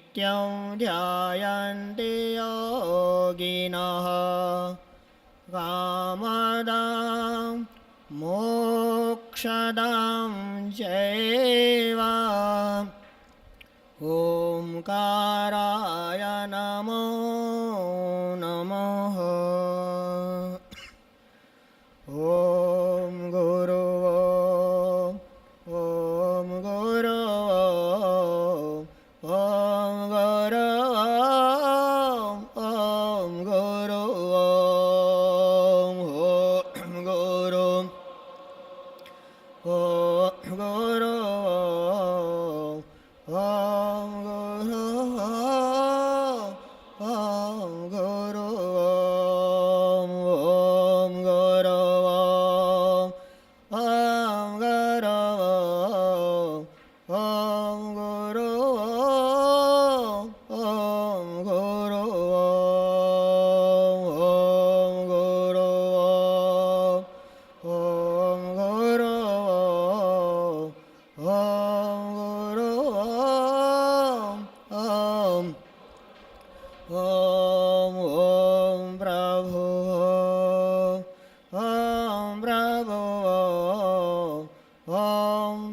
नित्यं ध्यायन्ति योगिनः कामदां मोक्षदां चैव ओङ्काराय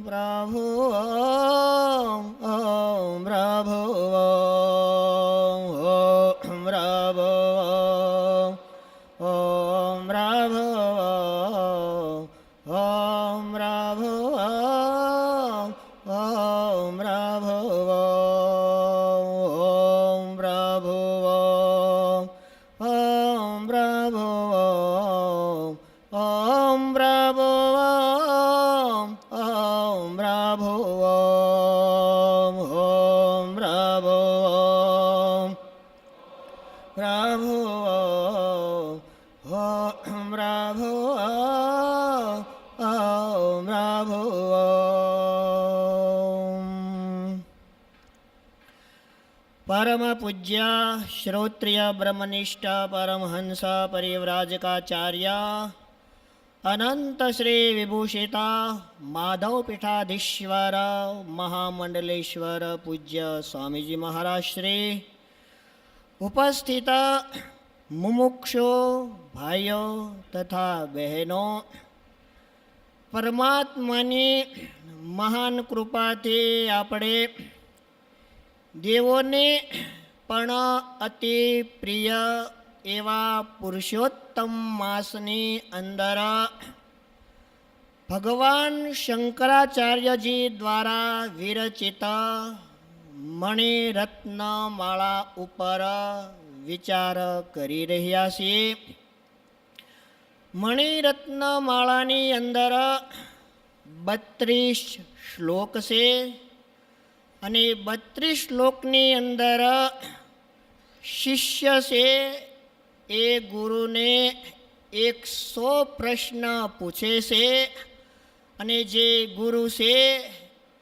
प्रभु नमो परम पूज्य श्रोत्रिय ब्रह्मनिष्ठ परमहंस परिव्राजकाचार्य अनंत श्री विभूषिता माधव पीठाधीश्वर महामंडलेश्वर पूज्य स्वामीजी महाराज श्री ઉપસ્થિત મુમુક્ષો ભાઈઓ તથા બહેનો પરમાત્માની મહાન કૃપાથી આપણે દેવોને પણ અતિ પ્રિય એવા પુરુષોત્તમ માસની અંદર ભગવાન શંકરાચાર્યજી દ્વારા વિરચિત મણિરત્નમાળા ઉપર વિચાર કરી રહ્યા છીએ. મણિરત્ન માળાની અંદર બત્રીસ શ્લોક છે અને બત્રીસ શ્લોકની અંદર શિષ્ય છે એ ગુરુને એકસો પ્રશ્ન પૂછે છે અને જે ગુરુ છે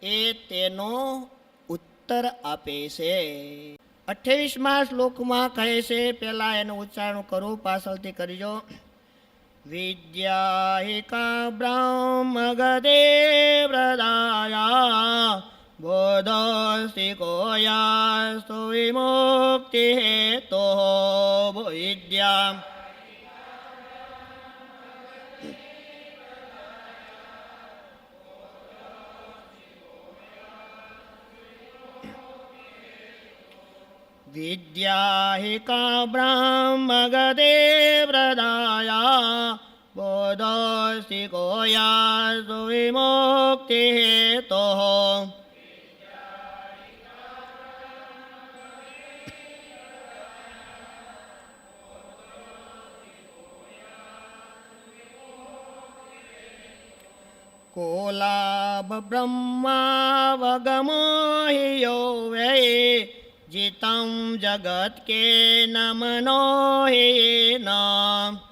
એ તેનો ઉત્તર આપે છે. અઠ્યાવીસમાં શ્લોકમાં કહે છે, પહેલાં એનું ઉચ્ચારણ કરું, પાછળથી કરજો विद्याहिका ब्रह्मगते प्रदाया बोधोऽस्ति कोयास्तु विमुक्तिहेतोः विद्या વિદ્યાહિ કા બ્રાહ્મગતે પ્રદાયા બોધોસ્તિ કોયા સુવિમુક્તિ હેતુઃ કોલાભ બ્રહ્માવગમો હિ યો વૈ જીતમ જગત કે નમનો હિ નામ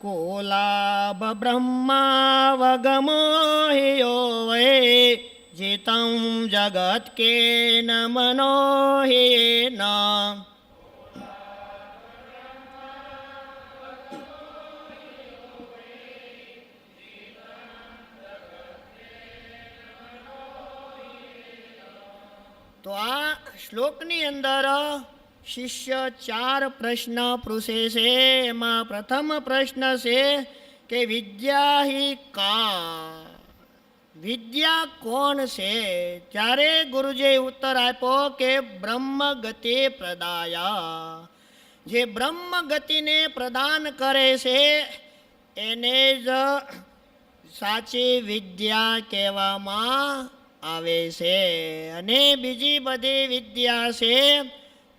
કોલાભ બ્રહ્માવગમો હિ યો વૈ જીતમ તો આ શ્લોકની અંદર શિષ્ય ચાર પ્રશ્ન પૂછે છે. એમાં પ્રથમ પ્રશ્ન છે કે વિદ્યા હિ કા વિદ્યા કોણ છે? ત્યારે ગુરુજીએ ઉત્તર આપ્યો કે બ્રહ્મ ગતિ પ્રદાયા. જે બ્રહ્મ ગતિને પ્રદાન કરે છે, એને જ સાચી વિદ્યા કહેવામાં આવે છે. અને બીજી બધી વિદ્યા છે.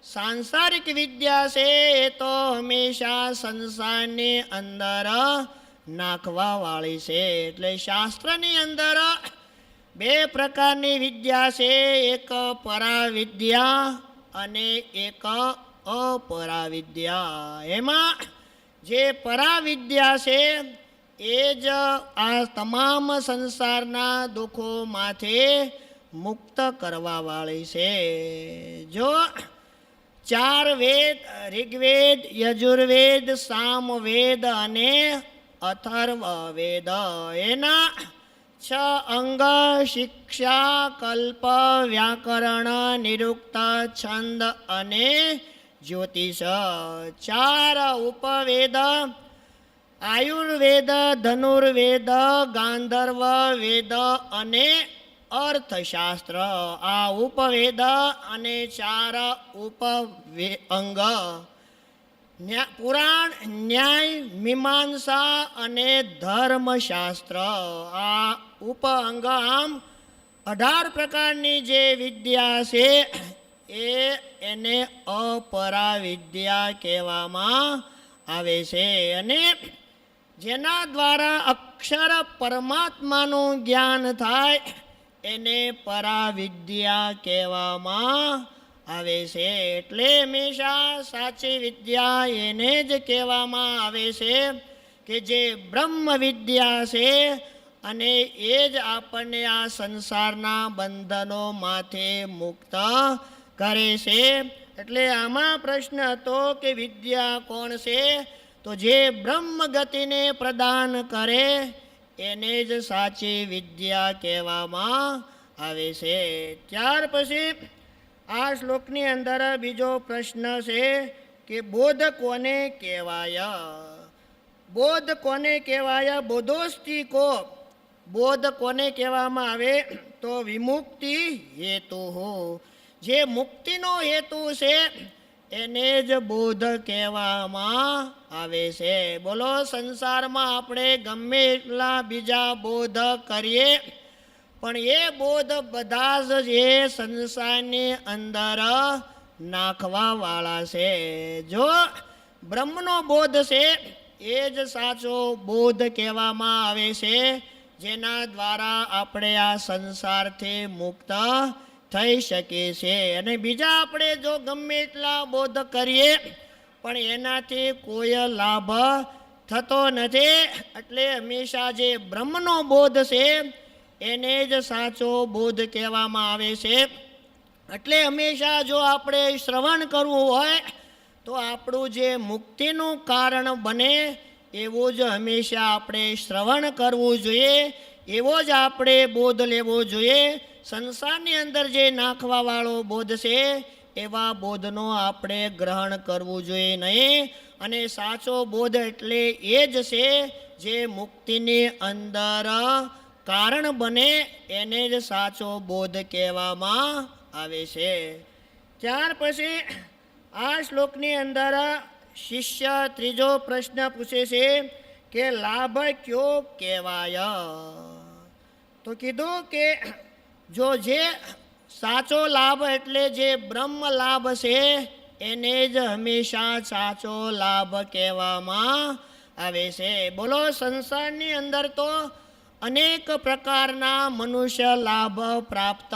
સાંસારિક વિદ્યા છે એ તો હંમેશા સંસારની અંદર નાખવા વાળી છે. એટલે શાસ્ત્રની અંદર બે પ્રકારની વિદ્યા છે. એક પરાવિદ્યા અને એક અપરાવિદ્યા. એમાં જે પરાવિદ્યા છે એ જ આ તમામ સંસારના દુઃખોમાંથી મુક્ત કરવા વાળી છે. જો ચાર વેદ, ઋગ્વેદ, યજુર્વેદ, સામવેદ અને અથર્વ વેદ એના છ અંગ શિક્ષા, કલ્પ, વ્યાકરણ, નિરુક્ત, છંદ અને જ્યોતિષ. ચાર ઉપવેદ આયુર્વેદ, ધનુર્વેદ, ગાંધર્વ વેદ અને અર્થશાસ્ત્ર. આ ઉપવેદ અને ચાર ઉપવે અંગ પુરાણ, ન્યાય, મીમાંસા અને ધર્મશાસ્ત્ર. આ ઉપ અંગ આમ અઢાર પ્રકારની જે વિદ્યા છે, એ એને અપરા વિદ્યા કહેવામાં આવે છે. અને જેના દ્વારા અક્ષર પરમાત્માનું જ્ઞાન થાય, એને પરાવિદ્યા કહેવામાં આવે છે. એટલે હંમેશા સાચી વિદ્યા એને જ કહેવામાં આવે છે કે જે બ્રહ્મ વિદ્યા છે અને એ જ આપણને આ સંસારના બંધનોમાંથી મુક્ત કરે છે. એટલે આમાં પ્રશ્ન હતો કે વિદ્યા કોણ છે? તો જે બ્રહ્મ ગતિને પ્રદાન કરે, એને જ સાચી વિદ્યા કહેવામાં આવે છે. ત્યાર પછી આ શ્લોકની અંદર બીજો પ્રશ્ન છે કે બોધ કોને કહેવાય? બોધ કોને કહેવાય? બોધોસ્તી કો. બોધ કોને કહેવામાં આવે? તો વિમુક્તિ હેતુ હો. જે મુક્તિનો હેતુ છે, એને જ બોધ કહેવામાં આવે છે. બોલો, સંસારમાં આપણે ગમે એટલા બીજા બોધ કરીએ, પણ એ બોધ બધા જ એ સંસારની અંદર નાખવા વાળા છે. જો બ્રહ્મનો બોધ છે, એ જ સાચો બોધ કહેવામાં આવે છે, જેના દ્વારા આપણે આ સંસારથી મુક્ત થઈ શકીએ છે અને બીજા આપણે જો ગમે એટલા બોધ કરીએ પણ એનાથી કોઈ લાભ થતો નથી. એટલે હંમેશા જે બ્રહ્મનો બોધ છે, એને જ સાચો બોધ કહેવામાં આવે છે. એટલે હંમેશા જો આપણે શ્રવણ કરવું હોય, તો આપણું જે મુક્તિનું કારણ બને, એવું જ હંમેશા આપણે શ્રવણ કરવું જોઈએ. એવો જ આપણે બોધ લેવો જોઈએ. સંસારની અંદર જે નાખવાવાળો બોધ છે એવા બોધનો આપણે ગ્રહણ કરવું જોઈએ નહીં. અને સાચો બોધ એટલે એ જ છે જે મુક્તિની અંદર કારણ બને એને જ સાચો બોધ કહેવામાં આવે છે. ત્યાર પછી આ શ્લોકની અંદર શિષ્ય ત્રીજો પ્રશ્ન પૂછે છે કે લાભ કયો કહેવાય? તો કીધું કે જો જે સાચો લાભ એટલે જે બ્રહ્મ લાભ છે, એને જ હંમેશા સાચો લાભ કહેવામાં આવે છે. બોલો, સંસારની અંદર તો અનેક પ્રકારના મનુષ્ય લાભ પ્રાપ્ત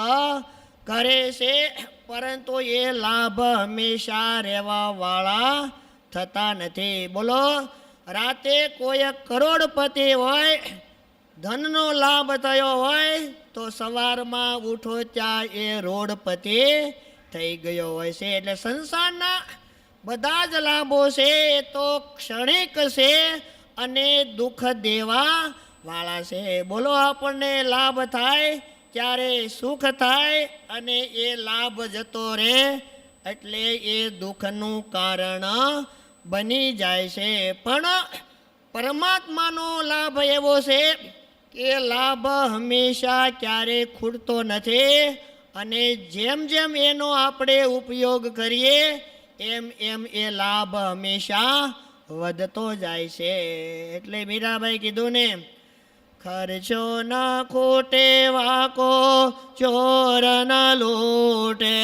કરે છે, પરંતુ એ લાભ હંમેશા રહેવાવાળા થતા નથી. બોલો, રાતે કોઈ કરોડપતિ હોય, ધનનો લાભ થયો હોય તો સવારમાં ઉઠો ત્યાં એ રોડપતિ થઈ ગયો હોય છે. એટલે સંસારના બધા જ લાભો છે એ તો ક્ષણિક છે અને દુઃખ દેવા વાળા છે. બોલો આપણને લાભ થાય ત્યારે સુખ થાય અને એ લાભ જતો રહે એટલે એ દુઃખનું કારણ બની જાય છે. પણ પરમાત્માનો લાભ એવો છે કે લાભ હંમેશા ક્યારે ખૂટતો નથી અને જેમ જેમ એનો આપણે ઉપયોગ કરીએ, એમ એમ એ લાભ હંમેશા વધતો જાય છે. એટલે મીરાભાઈ કીધું ને, ખર્ચો ન ખોટે, વાકો ચોર ન લૂટે.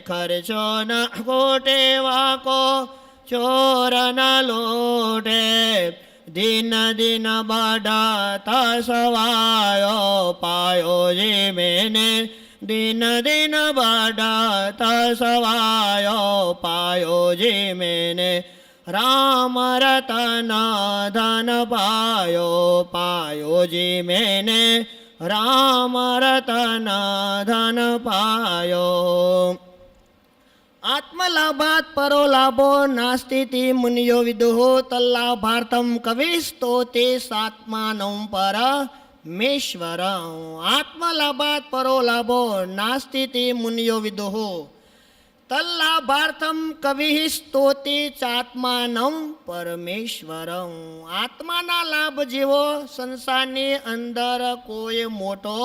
ખર્ચો ન ખોટે, વાકો ચોર ન લૂટે. દિન દિન બઢાતા સવાયો પાયો જે મેને દિન દિન બઢાતા સવાયો પાયો જે મેને રામ રતન ધન પાયો પાયો જી મેને રામ રતન ધન પાયો. આત્મલાભાત પરો લાભો નાસ્તિતિ મુનિયો વિદુહો તલ્લાભાર્થમ કવિસ્તો તે સાત્માનમ પર મેશ્વર આત્મલાભાત પરો લાભો નાસ્તિતિ મુનિયો વિદુહો તલ્લાભાર્થમ કવિ સ્તોતે ચાત્માનમ પરમેશ્વર આત્માના લાભ જેવો સંસારની અંદર કોઈ મોટો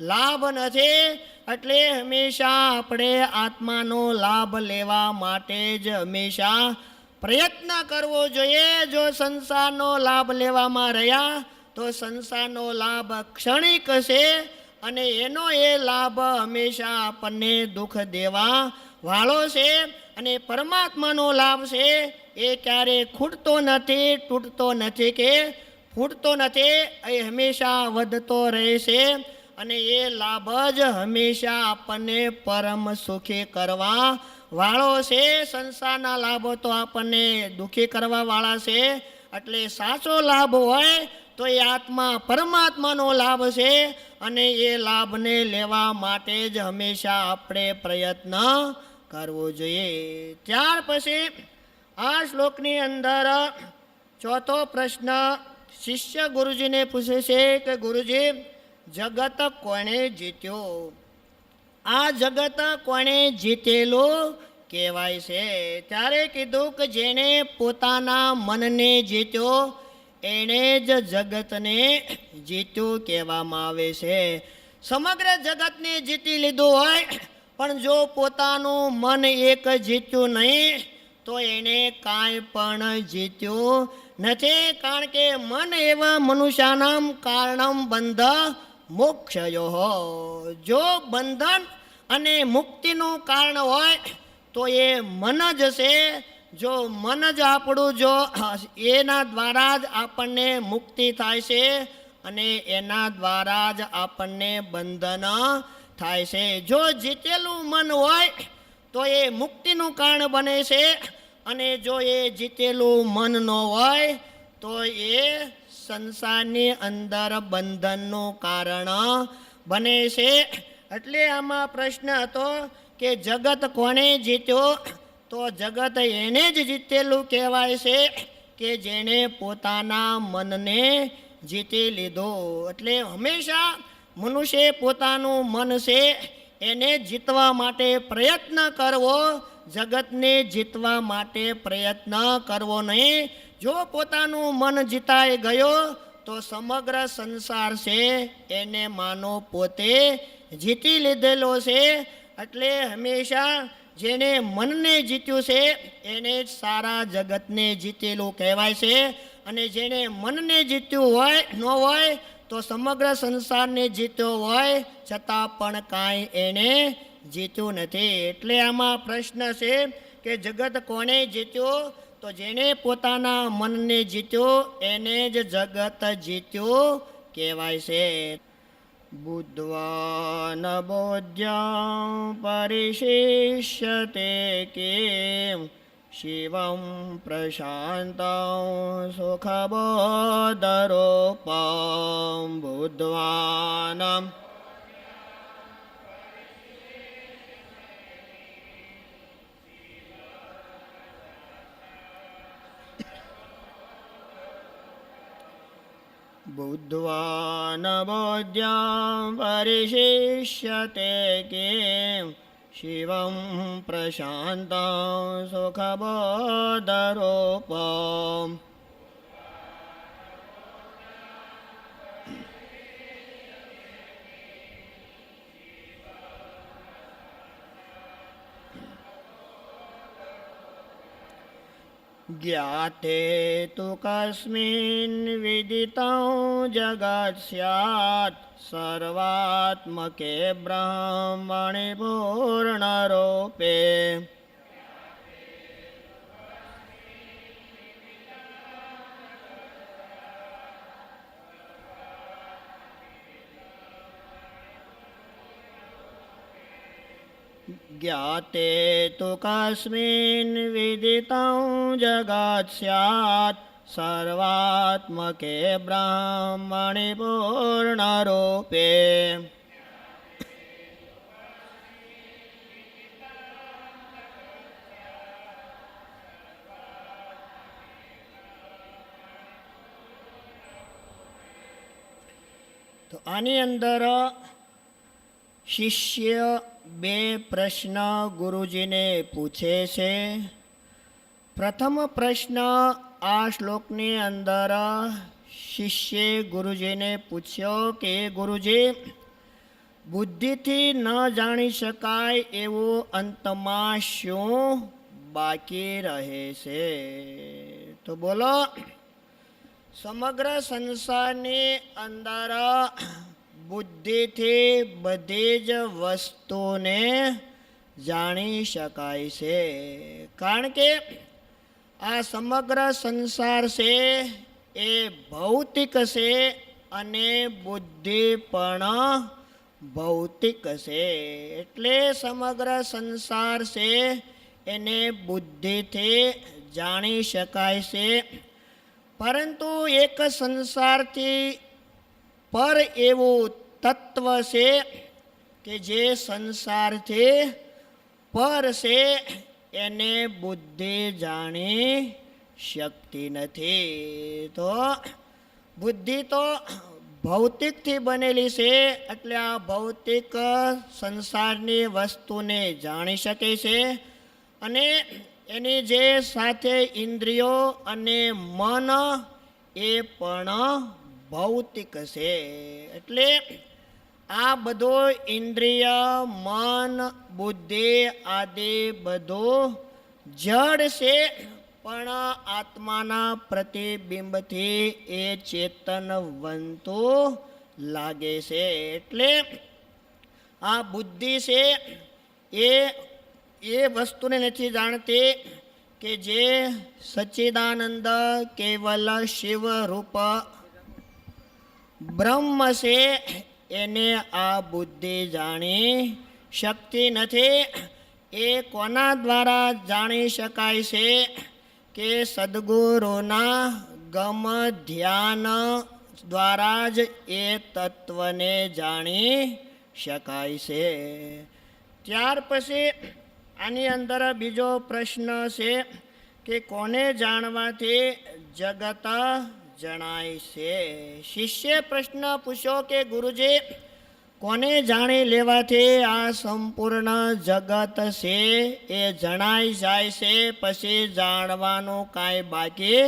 લાભ નથી એટલે હંમેશા આપણે આત્માનો લાભ લેવા માટે જ હંમેશા પ્રયત્ન કરવો જોઈએ. જો સંસારનો લાભ લેવામાં રહ્યા, તો સંસારનો લાભ ક્ષણિક છે અને એનો એ લાભ હંમેશા આપણને દુઃખ દેવા વાળો છે અને પરમાત્માનો લાભ છે એ ક્યારે ખૂટતો નથી, તૂટતો નથી કે ફૂટતો નથી, એ હંમેશા વધતો રહેશે. અને એ લાભ જ હંમેશા આપણને પરમ સુખી કરવા વાળો છે. સંસારના લાભો તો આપણને દુઃખી કરવા વાળા છે. એટલે સાચો લાભ હોય તો એ આત્મા પરમાત્માનો લાભ છે અને એ લાભને લેવા માટે જ હંમેશા આપણે પ્રયત્ન કરવો જોઈએ. ત્યાર પછી આ શ્લોકની અંદર ચોથો પ્રશ્ન શિષ્ય ગુરુજીને પૂછે છે કે ગુરુજી જગત કોણે જીત્યો? આ જગત કોણે જીતેલું? કહેવાય છે. ત્યારે કીધું કે જેણે પોતાના મનને જીત્યો, એણે જ જગતને જીત્યું કહેવામાં આવે છે. સમગ્ર જગતને જીતી લીધું હોય, પણ જો પોતાનું મન એક જીત્યું નહીં, તો એણે કાંઈ પણ જીત્યું નથી. કારણ કે મન એવા મનુષ્યાનામ કારણમ બંધ મોક્ષયો જો બંધન અને મુક્તિનું કારણ હોય, તો એ મન જ છે. જો મન જ આપણું, જો એના દ્વારા જ આપણને મુક્તિ થાય છે અને એના દ્વારા જ આપણને બંધન થાય છે. જો જીતેલું મન હોય, તો એ મુક્તિનું કારણ બને છે અને જો એ જીતેલું મન ન હોય, તો એ સંસારની અંદર બંધનનું કારણ બને છે. એટલે આમાં પ્રશ્ન હતો કે જગત કોણે જીત્યો? તો જગત એને જ જીતેલું કહેવાય છે કે જેણે પોતાના મનને જીતી લીધો. એટલે હંમેશા મનુષ્ય પોતાનું મન છે, એને જીતવા માટે પ્રયત્ન કરવો, જગતને જીતવા માટે પ્રયત્ન કરવો નહીં જો પોતાનું મન જીતાઈ ગયો, તો સમગ્ર સંસાર છે એને માનો પોતે જીતી લીધેલો છે. એટલે હંમેશા જેણે મનને જીત્યું છે, એને જ સારા જગતને જીતેલું કહેવાય છે. અને જેણે મનને જીત્યું હોય, ન હોય, તો સમગ્ર સંસારને જીત્યો હોય, છતાં પણ કાંઈ એને જીત્યું નથી. એટલે આમાં પ્રશ્ન છે કે જગત કોને જીત્યો? તો જેણે પોતાના મનને જીત્યો, એને જ જગત જીત્યું કહેવાય છે. બુદ્ધવાન બોધ્યા પરિશિષ્યતે કેમ? શિવમ પ્રશાંત સુખબોધરૂપમ બુદ્ધવાનમ बुद्ध्वा न बोध्यां परिशिष्यते किं शिवं प्रशान्तं सुखबोधरूपम् ज्ञाते तु कस्मिन् विदितं जगत् स्यात् सर्वात्मके ब्रह्मणि पूर्णरूपे ज्ञाते तु कस्मिन् विदितं जगत् स्यात् सर्वात्मके ब्रह्मणि पूर्णरूपे તો આની અંદર શિષ્ય બે પ્રશ્ન ગુરુજીને પૂછે છે. પ્રથમ પ્રશ્ન આ શ્લોકની અંદર શિષ્યે ગુરુજીને પૂછ્યો કે, ગુરુજી, બુદ્ધિથી ન જાણી શકાય એવું અંતમાં શું બાકી રહે છે? તો બોલો. સમગ્ર સંસારની અંદર બુદ્ધિથી બધી જ વસ્તુને જાણી શકાય છે. કારણ કે આ સમગ્ર સંસાર છે એ ભૌતિક છે અને બુદ્ધિ પણ ભૌતિક છે. એટલે સમગ્ર સંસાર છે એને બુદ્ધિથી જાણી શકાય છે. પરંતુ એક સંસારથી પર એવું તત્વ છે કે જે સંસારથી પર છે, એને બુદ્ધિ જાણી શકતી નથી. તો બુદ્ધિ તો ભૌતિકથી બનેલી છે, એટલે આ ભૌતિક સંસારની વસ્તુને જાણી શકે છે અને એની જે સાથે ઇન્દ્રિયો અને મન એ પણ ભૌતિક છે. એટલે આ બધો ઇન્દ્રિય, મન, બુદ્ધિ આદિ બધો જડ છે, પણ આત્માના પ્રતિબિંબથી એ ચેતનવંતું લાગે છે. એટલે આ બુદ્ધિ છે એ એ વસ્તુને નથી જાણતી કે જે સચ્ચિદાનંદ કેવલ શિવ રૂપ બ્રહ્મ છે, એને આ બુદ્ધિ જાણી શકતી નથી. એ કોના દ્વારા જાણી શકાય છે કે સદગુરુના ગમ ધ્યાન દ્વારા જ એ તત્વને જાણી શકાય છે? ત્યાર પછી આની અંદર બીજો પ્રશ્ન છે કે કોને જાણવાથી જગત જણાય છે. શિષ્ય પ્રશ્ન પૂછ્યો કે, ગુરુજી, કોને જાણી લેવાથી આ સંપૂર્ણ જગત છે? એ જણાઈ જાય છે, પછી જાણવાનું કાંઈ બાકી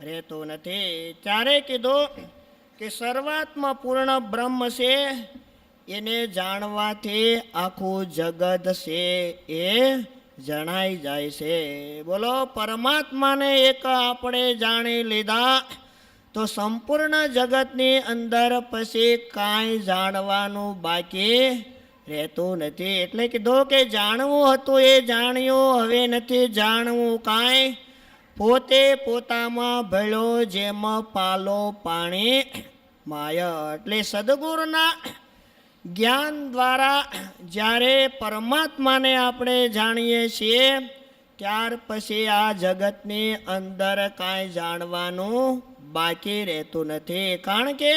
રહેતું નથી. ત્યારે કીધું કે, સર્વાત્મા પૂર્ણ બ્રહ્મ છે, એને જાણવાથી આખું જગત છે, એ જણાઈ જાય છે. બોલો, પરમાત્માને એક આપણે જાણી લીધા તો સંપૂર્ણ જગતની અંદર પછી કાંઈ જાણવાનું બાકી રહેતું નથી. એટલે કીધું કે જાણવું હતું એ જાણ્યું, હવે નથી જાણવું કાંઈ. પોતે પોતામાં ભળ્યો જેમ પાલો પાણી માય. એટલે સદગુરુના જ્ઞાન દ્વારા જ્યારે પરમાત્માને આપણે જાણીએ છીએ, ત્યાર પછી આ જગતની અંદર કાંઈ જાણવાનું બાકી રહેતું નથી. કારણ કે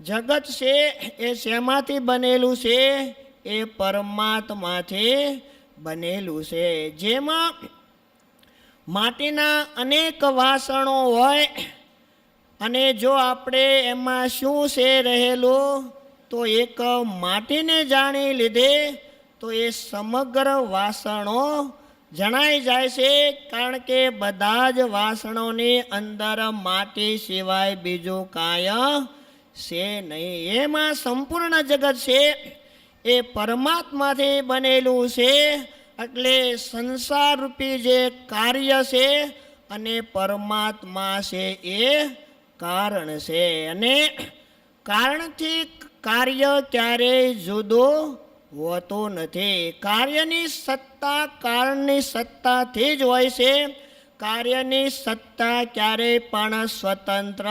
જગત છે, એ શેમાંથી બનેલું છે? એ પરમાત્માથી બનેલું છે. જેમાં માટીના અનેક વાસણો હોય અને જો આપણે એમાં શું છે રહેલું, તો એક માટીને જાણી લીધે તો એ સમગ્ર વાસણો જણાઈ જાય છે, કારણ કે બધા જ વાસણોની અંદર માટી સિવાય બીજું કાંઈ છે નહીં. એમાં સંપૂર્ણ જગત છે, એ પરમાત્માથી બનેલું છે, એટલે સંસાર રૂપી જે કાર્ય છે અને પરમાત્મા છે એ કારણ છે. અને કારણથી કાર્ય ક્યારેય જુદું હોતું નથી. કાર્યની સત્તા કારણની સત્તાથી જ હોય છે. કાર્યની સત્તા ક્યારેય પણ સ્વતંત્ર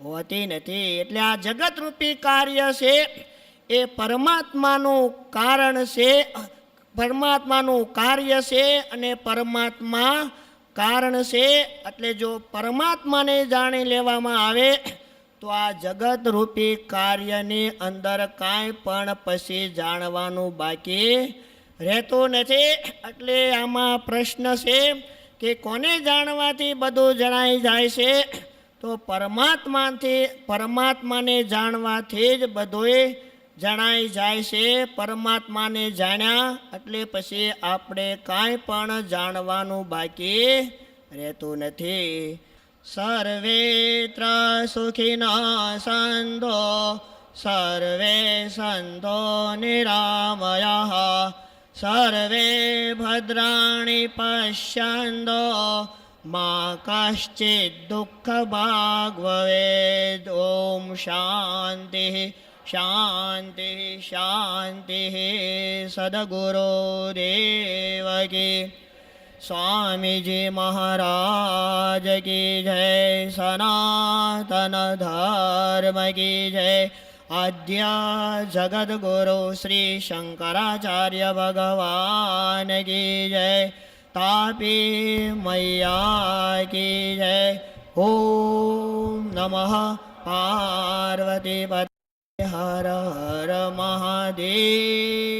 હોતી નથી. એટલે આ જગતરૂપી કાર્ય છે, એ પરમાત્માનું કારણ છે, પરમાત્માનું કાર્ય છે અને પરમાત્મા કારણ છે. એટલે જો પરમાત્માને જાણી લેવામાં આવે તો આ જગત રૂપી કાર્યની અંદર કાંઈ પણ પછી જાણવાનું બાકી રહેતું નથી. એટલે આમાં પ્રશ્ન છે કે કોને જાણવાથી બધું જણાઈ જાય છે? તો પરમાત્માથી, પરમાત્માને જાણવાથી જ બધુંય જણાઈ જાય છે. પરમાત્માને જાણ્યા એટલે પછી આપણે કાંઈ પણ જાણવાનું બાકી રહેતું નથી. સર્વેત્ર સુખિના સંતો સર્વે સંતો નિરામયા સર્વે ભદ્રાણી પશ્યન્તો મા કશ્ચિત દુઃખ ભાગવેદ ઓમ શાંતિ શાંતિ શાંતિ સદગુરો દેવ કી સ્વામીજી મહારાજ કી જય સનાતન ધર્મ કી જય. આદ્ય જગદગુરુ શ્રી શંકરાચાર્ય ભગવાન કી જય. તાપી મૈયા કી જય. नमः પાર્વતી हर હર મહાદેવ.